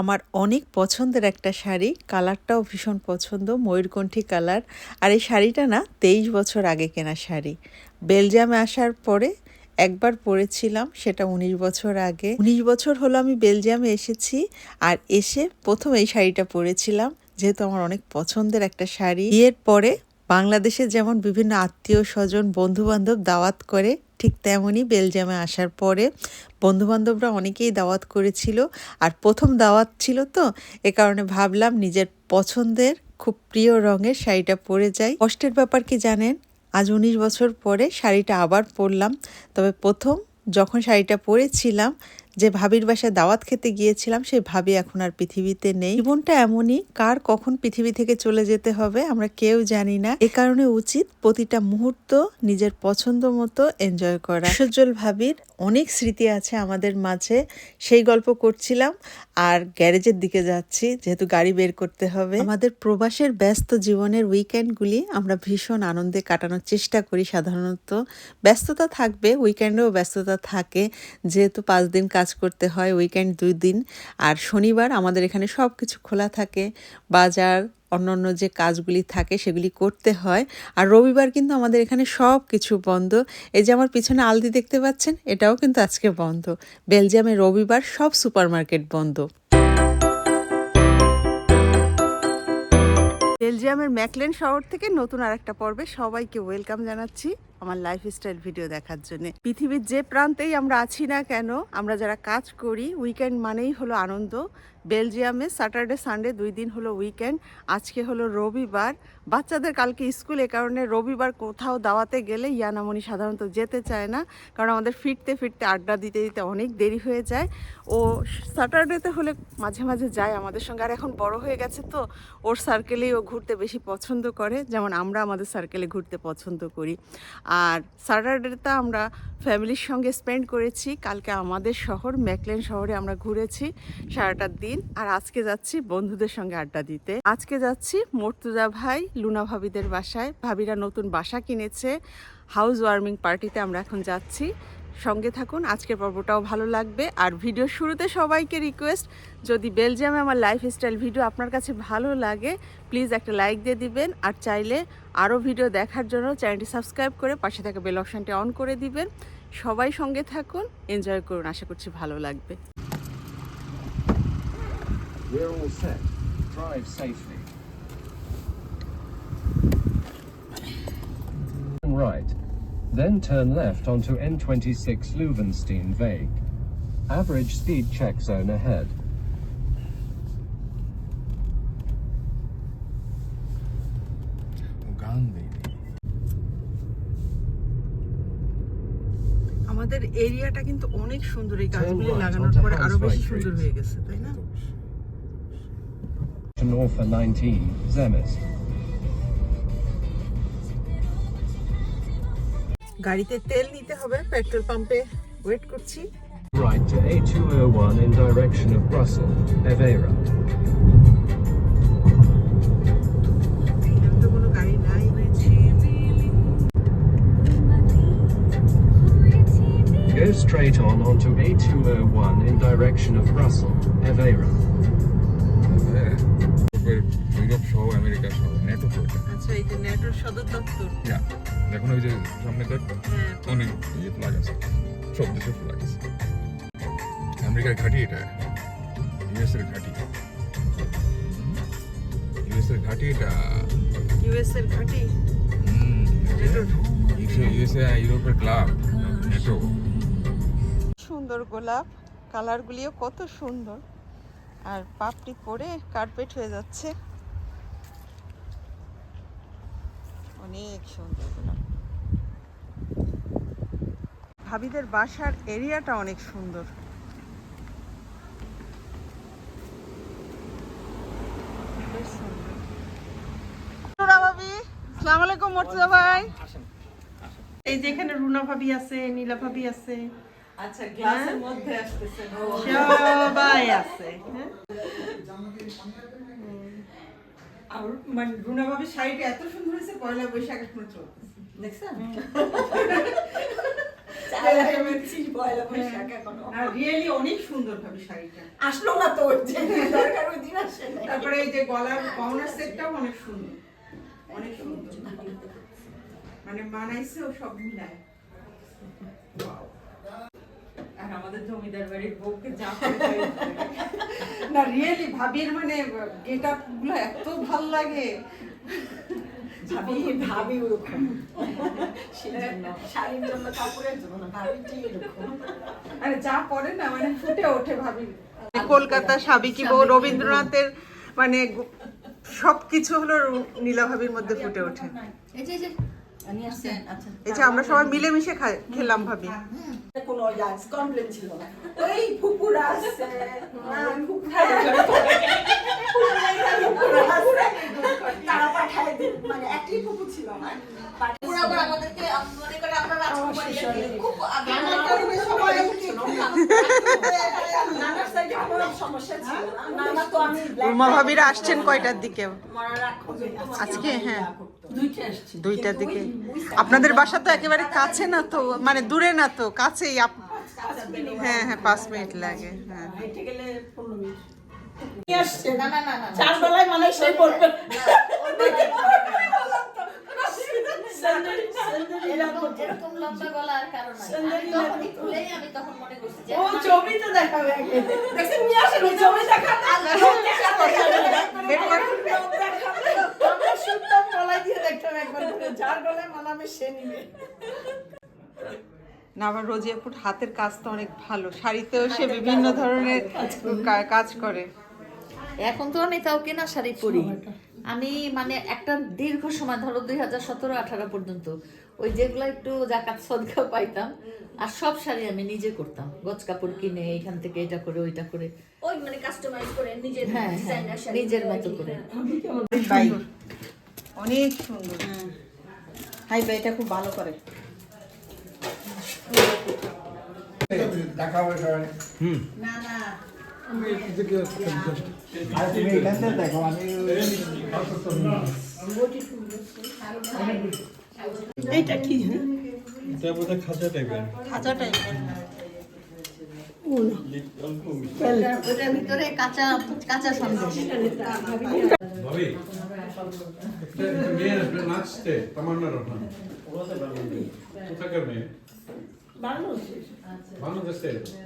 আমার অনেক পছন্দের একটা শাড়ি। কালারটাও ভীষণ পছন্দ, ময়ূরকণ্ঠী কালার। আর এই শাড়িটা না, তেইশ বছর আগে কেনা শাড়ি। বেলজিয়ামে আসার পরে একবার পরেছিলাম, সেটা উনিশ বছর আগে। উনিশ বছর হলো আমি বেলজিয়ামে এসেছি, আর এসে প্রথম এই শাড়িটা পরেছিলাম, যেহেতু আমার অনেক পছন্দের একটা শাড়ি। বিয়ের পরে বাংলাদেশে যেমন বিভিন্ন আত্মীয় স্বজন বন্ধু বান্ধব দাওয়াত করে ঠিক তেমনই বেলজিয়ামে আসার পরে বন্ধুবান্ধবরা অনেকেই দাওয়াত করেছিল। আর প্রথম দাওয়াত ছিল তো, এ কারণে ভাবলাম নিজের পছন্দের খুব প্রিয় রঙের শাড়িটা পরে যাই। কষ্টের ব্যাপার কি জানেন? আজ উনিশ বছর পরে শাড়িটা আবার পরলাম। তবে প্রথম যখন শাড়িটা পরেছিলাম যে ভাবির বাসায় দাওয়াত খেতে গিয়েছিলাম, সেই ভাবি এখন আর পৃথিবীতে নেই। জীবনটা এমনই, কার কখন পৃথিবী থেকে চলে যেতে হবে আমরা কেউ জানি না। এ কারণে উচিত প্রতিটা মুহূর্ত নিজের পছন্দ মতো এনজয় করা। সজ্জল ভাবির অনেক স্মৃতি আছে আমাদের মাঝে, সেই গল্প করছিলাম আর গ্যারেজের দিকে যাচ্ছি, যেহেতু গাড়ি বের করতে হবে। আমাদের প্রবাসের ব্যস্ত জীবনের উইকেন্ডগুলি আমরা ভীষণ আনন্দে কাটানোর চেষ্টা করি সাধারণত। ব্যস্ততা থাকবে, উইকেন্ডেও ব্যস্ততা থাকে, যেহেতু পাঁচ দিন কাজ করতে হয় উইকেন্ড দুই দিন। আর শনিবার আমাদের এখানে সব কিছু খোলা থাকে। বাজার, অন্যান্য যে কাজগুলি থাকে সেগুলি করতে হয়। আর রবিবার কিন্তু আমাদের এখানে সব কিছু বন্ধ। এই যে আমার পিছনে আলদি দেখতে পাচ্ছেন, এটাও কিন্তু আজকে বন্ধ। বেলজিয়ামে রবিবার সব সুপারমার্কেট বন্ধ। বেলজিয়ামের ম্যাকলেন শহর থেকে নতুন আর একটা পর্বে সবাইকে ওয়েলকাম জানাচ্ছি। আমার লাইফস্টাইল ভিডিও দেখার জন্য। পৃথিবীর যে প্রান্তেই আমরা আছি না কেন, আমরা যারা কাজ করি উইকেন্ড মানেই হলো আনন্দ। বেলজিয়ামে স্যাটারডে সানডে দুই দিন হলো উইকেন্ড আজকে হলো রবিবার। বাচ্চাদের কালকে স্কুল এ কারণে রবিবার কোথাও দাওয়াতে গেলে ইয়ানামণি সাধারণত যেতে চায় না, কারণ আমাদের ফিরতে ফিরতে আড্ডা দিতে দিতে অনেক দেরি হয়ে যায়। ও স্যাটারডেতে হলে মাঝে মাঝে যায় আমাদের সঙ্গে, আর এখন বড় হয়ে গেছে তো, ওর সার্কেলেই ও ঘুরতে বেশি পছন্দ করে। যেমন আমরা আমাদের সার্কেলে ঘুরতে পছন্দ করি। আর স্যাটারডেটা আমরা ফ্যামিলির সঙ্গে স্পেন্ড করেছি। কালকে আমাদের শহর, ম্যাকলেন শহরে আমরা ঘুরেছি সারাটার দিন। আর আজকে যাচ্ছি বন্ধুদের সঙ্গে আড্ডা দিতে। আজকে যাচ্ছি মর্তুজা ভাই, লুনা ভাবিদের বাসায়। ভাবিরা নতুন বাসা কিনেছে। হাউস ওয়ার্মিং পার্টিতে আমরা এখন যাচ্ছি। সঙ্গে থাকুন। আজকের পর্বটাও ভালো লাগবে। আর ভিডিও শুরুতে সবাইকে রিকোয়েস্ট যদি বেলজিয়ামে আমার লাইফস্টাইল ভিডিও আপনার কাছে ভালো লাগে প্লিজ একটা লাইক দিয়ে দিবেন। আর চাইলে আরও ভিডিও দেখার জন্য চ্যানেলটি সাবস্ক্রাইব করে পাশে থাকা বেল অপশানটি অন করে দিবেন। সবাই সঙ্গে থাকুন এনজয় করুন। আশা করছি ভালো লাগবে. Right. Then turn left onto N26 Leuvenstein Weg. Average speed check zone ahead. আমাদের এরিয়াটা কিন্তু অনেক সুন্দর এই গাছগুলি লাগানোর পরে আরো বেশি সুন্দর হয়ে গেছে তাই না To Norfa 19, Zemest. গাড়িতে তেল নিতে হবে পেট্রোল পাম্পে ওয়েট করছি Right to A201 in direction of Brussels, Evera. এখানে তো কোনো গাড়ি নাই Go straight on onto A201 in direction of Brussels, Evera. America সহ নেটো আচ্ছা এই যে নেটোর সদর দপ্তর দেখুন ওই যে সামনে দেখ হ্যাঁ। অনেক ইয়ে ফ্লাগ আছে সব দেশের ফ্লাগ আছে আমেরিকার ঘাঁটি এটা। ইউএস এর ঘাঁটি। ইউএস এর ঘাঁটি এটা। ইউএস এর ঘাঁটি? ইউএসএ ইউরোপের ক্লাব নেটো সুন্দর গোলাপ কালারগুলিও কত সুন্দর। আর পাপড়ি পরে কার্পেট হয়ে যাচ্ছে। অনেক সুন্দর গোলাপ ভাবিদের বাসার এরিয়াটা অনেক সুন্দর। বেশ ভাবি আসসালামু আলাইকুম মর্তুজা ভাই। এই যে এখানে রুনা ভাবি আছে নীলা ভাবি আছে। আচ্ছা গ্লাসের মধ্যে আসতেছে। সবাই আছে। হ্যাঁ? আর মানে রুনা ভাবি শাড়িটা এত সুন্দর হয়েছে পয়লা বৈশাখ এখনও চলতেছে। দেখছেন? রিয়েলি অনেক সুন্দর ভাবে শাড়িটা। আসলো না তো দরকার ওই দিন আসে তারপরে এই যে গলার গহনার সেটটাও অনেক সুন্দর। অনেক সুন্দর। মানে মানাইছেও সব মিলায়. আর আমাদের জমিদার বাড়ির বউকে যা। না রিয়েলি ভাবির মানে গেট আপগুলো এত ভালো লাগে। ভাবি ভাবি ওরকম। শাড়ির জন্য কাপড়ের জন্য ভাবিটি এরকম। আরে যা পরে না মানে ফুটে ওঠে ভাবি। কলকাতা সাবিকি বউ রবীন্দ্রনাথের মানে সবকিছু হলো নীলা ভাবির মধ্যে ফুটে ওঠে। এই যে নিয়ে আসছেন আচ্ছা এই যে আমরা সবাই মিলেমিশে খাই- খেলাম ভাবি। কোনো কমপ্লেন ছিল না। ওই ফুপুরা আসছে। তারা পাঠায় মানে একই ফুপু ছিল না আমাদেরকে মনে করে আমরা রাজকুমারীদের খুব আগে ভাবিরা আসছেন কয়টার দিকে আজকে হ্যাঁ দুইটার দিকে আপনাদের বাসা তো একেবারে কাছে না তো মানে দূরে না তো কাছেই আপ- হ্যাঁ হ্যাঁ পাঁচ মিনিট লাগে হ্যাঁ চার বেলায় মানে সেই পড়বে এরকম এরকম লম্বা গলার কারণ নাই। খুলেই আমি তখন মনে করছি ও ছবি তো দেখাবে আগে। দেখছেন নিয়ে আসেন ছবি দেখাবে? বের আমরা শুনতাম গলায় দিয়ে দেখতাম একবার করে। যার গলায় মানাবে সে নিবে। না আবার রোজিয়াপুর হাতের কাজ তো অনেক ভালো। শাড়িতেও সে বিভিন্ন ধরনের কাজ করে। এখন তো আমি তাও কেনা শাড়ি পরি। আমি মানে একটা দীর্ঘ সময় ধরো দুই হাজার সতেরো আঠারো পর্যন্ত ওই যেগুলো একটু জাকাত সদকা পাইতাম আর সব শাড়ি আমি নিজে করতাম। গজ কাপড় কিনে এখান থেকে এটা করে ওইটা করে। ওই মানে কাস্টমাইজ করে নিজের হ্যাঁ হ্যাঁ নিজের মতো করে। অনেক সুন্দর। হাই ভাই এটা খুব ভালো করে। দেখা হবে সবাই না না। এটা কি? হ্যাঁ এটা বোধহয় খাঁচা টাইপের খাঁচা টাইপের ওটার ভিতরে কাঁচা কাঁচা সন্দেশ। ভাবি একটা একটা মেয়ে নাচতে তামান্না রহমান কোথাকার মেয়ে? বাংলাদেশে আমার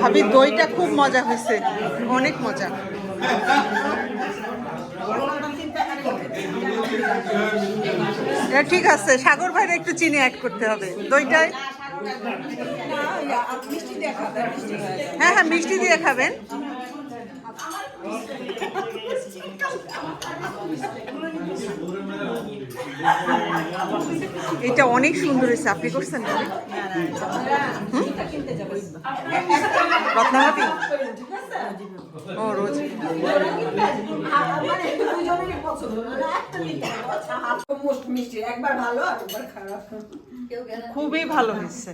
ভাবি, দইটা খুব মজা হয়েছে। অনেক মজা। ঠিক আছে, সাগর ভাইরা একটু চিনি অ্যাড করতে হবে। দইটায়? হ্যাঁ হ্যাঁ মিষ্টি দিয়ে খাবেন। এটা অনেক সুন্দর হয়েছে, আপনি করছেন? রত্না ও রোজ দুজনেরই পছন্দ না একটা নিতে হবে। হাত মিষ্টি একবার ভালো আর একবার খারাপ। কেউ গেলে খুবই ভালো হয়েছে।